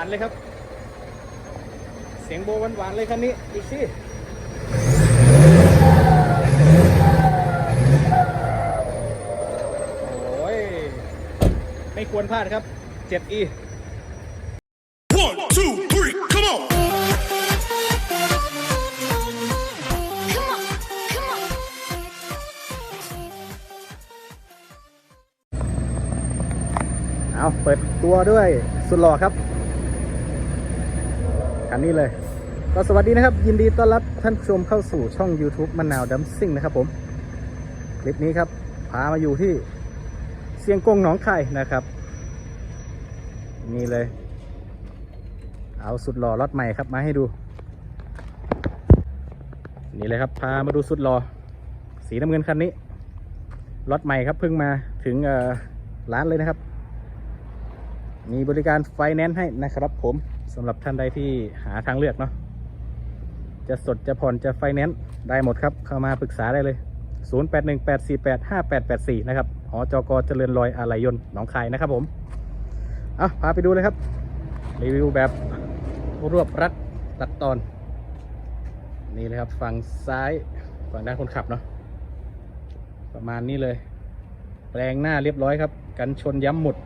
านๆเลยครับ เสียงโบหวานๆเลยคันนี้อีกสิโอ้ยไม่ควรพลาดครับ 7E One, two, three, come on! Come on, come on. เอาเปิดตัวด้วยสุดหล่อครับ คันนี้เลย ก็สวัสดีนะครับ ยินดีต้อนรับท่านผู้ชมเข้าสู่ช่อง YouTube มะนาวดัมซิ่งนะครับผม คลิปนี้ครับ พามาอยู่ที่เสียงกงหนองไข่นะครับ นี่เลย เอาสุดหล่อรถใหม่ครับมาให้ดู นี่เลยครับพามาดูสุดหล่อสีน้ำเงินคันนี้รถใหม่ครับเพิ่งมาถึงร้านเลยนะครับ มีบริการไฟแนนซ์ให้นะครับผม สำหรับท่านใดที่หาทางเลือกเนาะจะสดจะผ่อนจะไฟแนนซ์ได้หมดครับ เข้ามาปรึกษาได้เลย 0818485884 นะครับหอจกเจริญรอยอะไหลยนต์หนองคายนะครับผมเอาพาไปดูเลยครับ รีวิวแบบรวบรัดตัดตอน นี่เลยครับฝั่งซ้ายฝั่งด้านคนขับเนาะประมาณนี้เลย แปลงหน้าเรียบร้อยครับ กันชนย้ำหมุด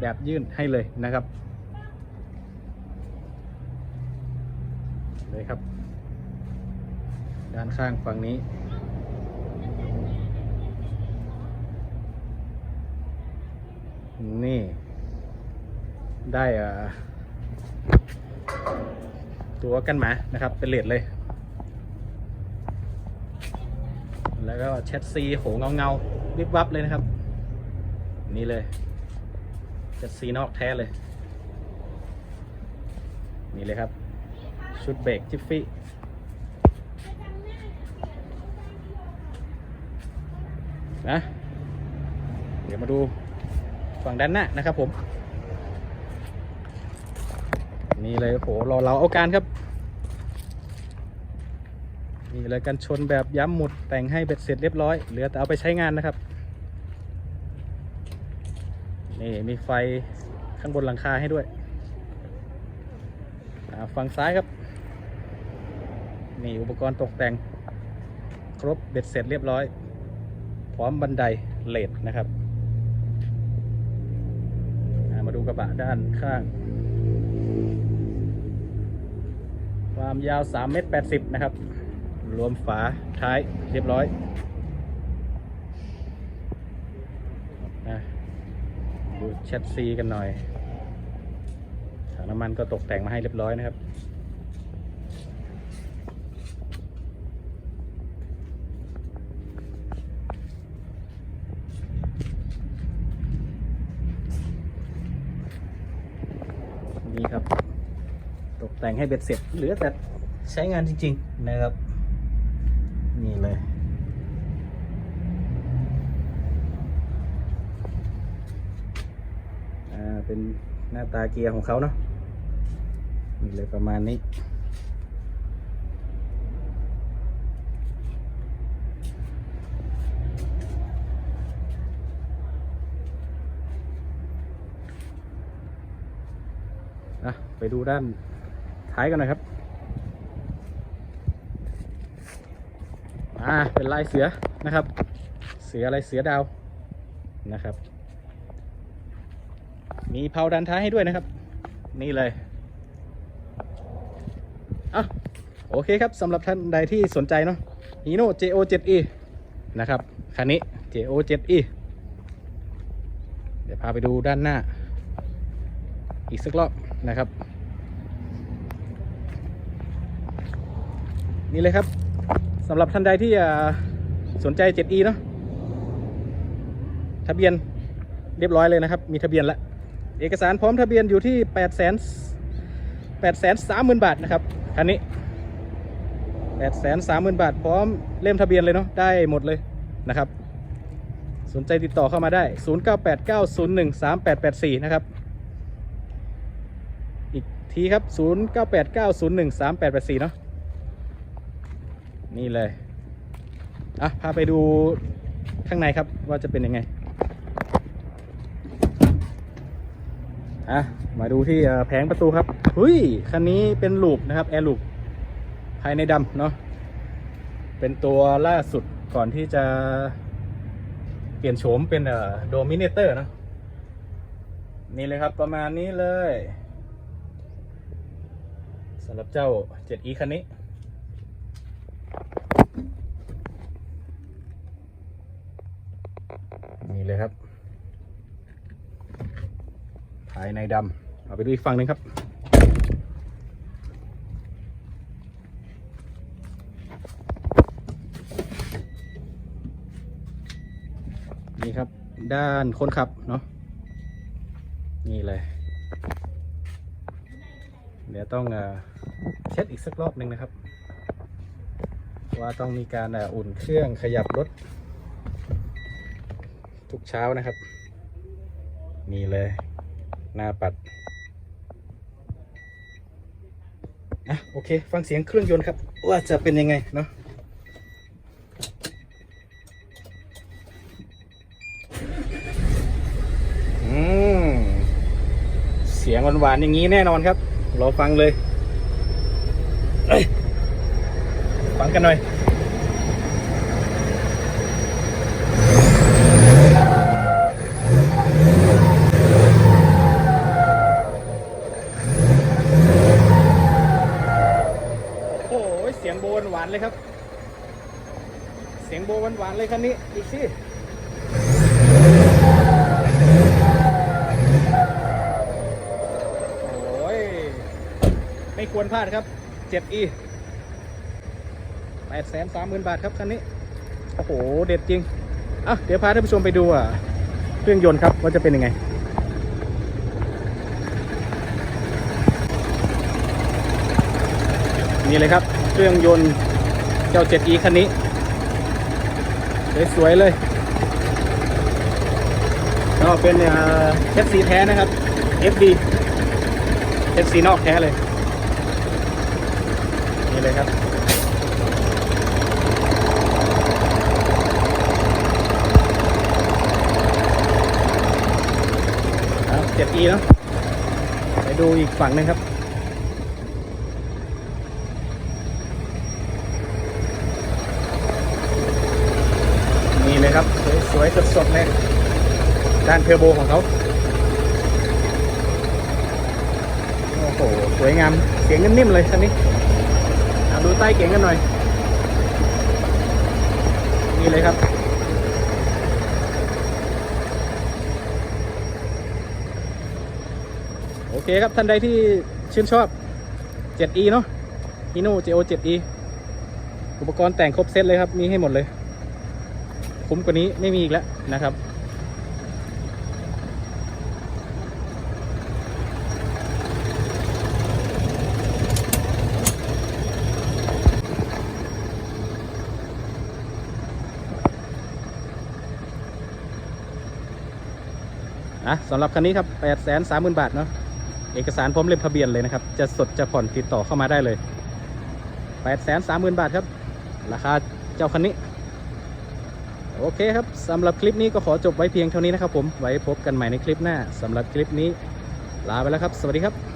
แบบยื่นให้เลยนะครับ เลยครับ ด้านข้างฝั่งนี้ นี่ ได้ตัวกันหมานะครับ เป็นเลดเลย แล้วก็แชทซีโหเงาเงาวิบวับเลยนะครับ นี่เลยจะซีนอกแท้เลย นี่เลยครับ ชุดเบรกจิฟฟี่นะเดี๋ยวมาดูฝั่งด้านหน้านะครับผมนี่เลยโหรอเราเอาการครับนี่เลยกันชนแบบย้ำหมุดแต่งให้เบ็ดเสร็จเรียบร้อย เหลือแต่เอาไปใช้งานนะครับ นี่มีไฟข้างบนหลังคาให้ด้วยฝั่งซ้ายครับ นี่อุปกรณ์ตกแต่ง ครบเบ็ดเสร็จเรียบร้อย พร้อมบันไดเลดนะครับ มาดูกระบะด้านข้าง ความยาว3เมตร80 นะครับ รวมฝาท้ายเรียบร้อยนะดูแชทซีกันหน่อยถังน้ำมันก็ตกแต่งมาให้เรียบร้อยนะครับ นี้ครับ ตกแต่งให้เบ็ดเสร็จเหลือแต่ใช้งานจริง ๆ นะครับ นี่เลย อ่า เป็นหน้าตาเกียร์ของเขาเนาะนี่เลยประมาณนี้ อะ ไปดูด้านท้ายกันหน่อยครับอ่าเป็นลายเสือนะครับ เสืออะไรเสือดาวนะครับ มีเพาดันท้ายให้ด้วยนะครับ นี่เลยอะโอเคครับสำหรับท่านใดที่สนใจเนาะ Hino JO7E นะครับคันนี้ JO7E เดี๋ยวพาไปดูด้านหน้า อีกสักรอบ นะครับ นี่เลยครับสำหรับท่านใดที่สนใจ 7e เนาะทะเบียนเรียบร้อยเลยนะครับ มีทะเบียนแล้ว เอกสารพร้อมทะเบียนอยู่ที่8 0 0 0 0 8 3 0 0 0 0 บาทนะครับคันนี้8 3 0 0 0 0 บาท พร้อมเล่มทะเบียนเลยเนาะได้หมดเลยนะครับ สนใจติดต่อเข้ามาได้ 0989013884 นะครับ ทีครับ 0989013884 เนาะนี่เลย อะ พาไปดูข้างในครับว่าจะเป็นยังไง อะ มาดูที่แผงประตูครับเฮ้ย คันนี้เป็นลูปนะครับ แอร์ลูปภายในดำเนาะ เป็นตัวล่าสุดก่อนที่จะเปลี่ยนโฉมเป็นเอ่อโดมิเนเตอร์นะนี่เลยครับประมาณนี้เลย สำหรับเจ้า 7e คันนี้ นี่เลยครับ ภายในดำเอาไปดูอีกฝั่งหนึ่งครับนี่ครับ ด้านคนขับเนาะนี่เลย เดี๋ยวต้องเช็ดอีกสักรอบหนึ่งนะครับ ว่าต้องมีการอุ่นเครื่องขยับรถ ทุกเช้านะครับ นี่เลยหน้าปัดอะโอเค ฟังเสียงเครื่องยนต์ครับ ว่าจะเป็นยังไงเนาะอืมเสียงหวานๆอย่างนี้แน่นอนครับ รอฟังเลยเอ้ยฟังกันหน่อย โอ้ยเสียงโบนหวานเลยครับ เสียงโบนหวานๆเลยคันนี้อีกสิ โอ้ย ไม่ควรพลาดครับ 7e 8 3 0 0 0 0บาทครับคันนี้ โอ้โห เด็ดจริง อะ เดี๋ยวพาท่านผู้ชมไปดูอะเครื่องยนต์ครับ ว่าจะเป็นยังไงนี่เลยครับ เครื่องยนต์เจ้า 7e คันนี้ สวยๆเลย ก็เป็นเอฟซีแท้นะครับ FD เอฟซีนอกแท้เลย เลยครับครับ 7e เนาะไปดูอีกฝั่งหนึงครับนี่เลยครับ สวยๆสดๆเลยด้านเทอร์โบของเขาโอ้โห สวยงาม เสียงนิ่มๆเลยคันนี้ ดูใต้เก๋งกันหน่อย นี่เลยครับ โอเคครับท่านใดที่ชื่นชอบ 7e เนาะ Hino JO 7e อุปกรณ์แต่งครบเซตเลยครับ มีให้หมดเลย คุ้มกว่านี้ไม่มีอีกแล้วนะครับ นะสำหรับคันนี้ครับ8 3 0 0 0 0 บาทเนาะเอกสารพร้อมเล่มทะเบียนเลยนะครับ จะสดจะผ่อนติดต่อเข้ามาได้เลย8 3 0 0 0 0 บาทครับ ราคาเจ้าคันนี้ โอเคครับสำหรับคลิปนี้ก็ขอจบไว้เพียงเท่านี้นะครับผม ไว้พบกันใหม่ในคลิปหน้าสำหรับคลิปนี้ ลาไปแล้วครับ สวัสดีครับ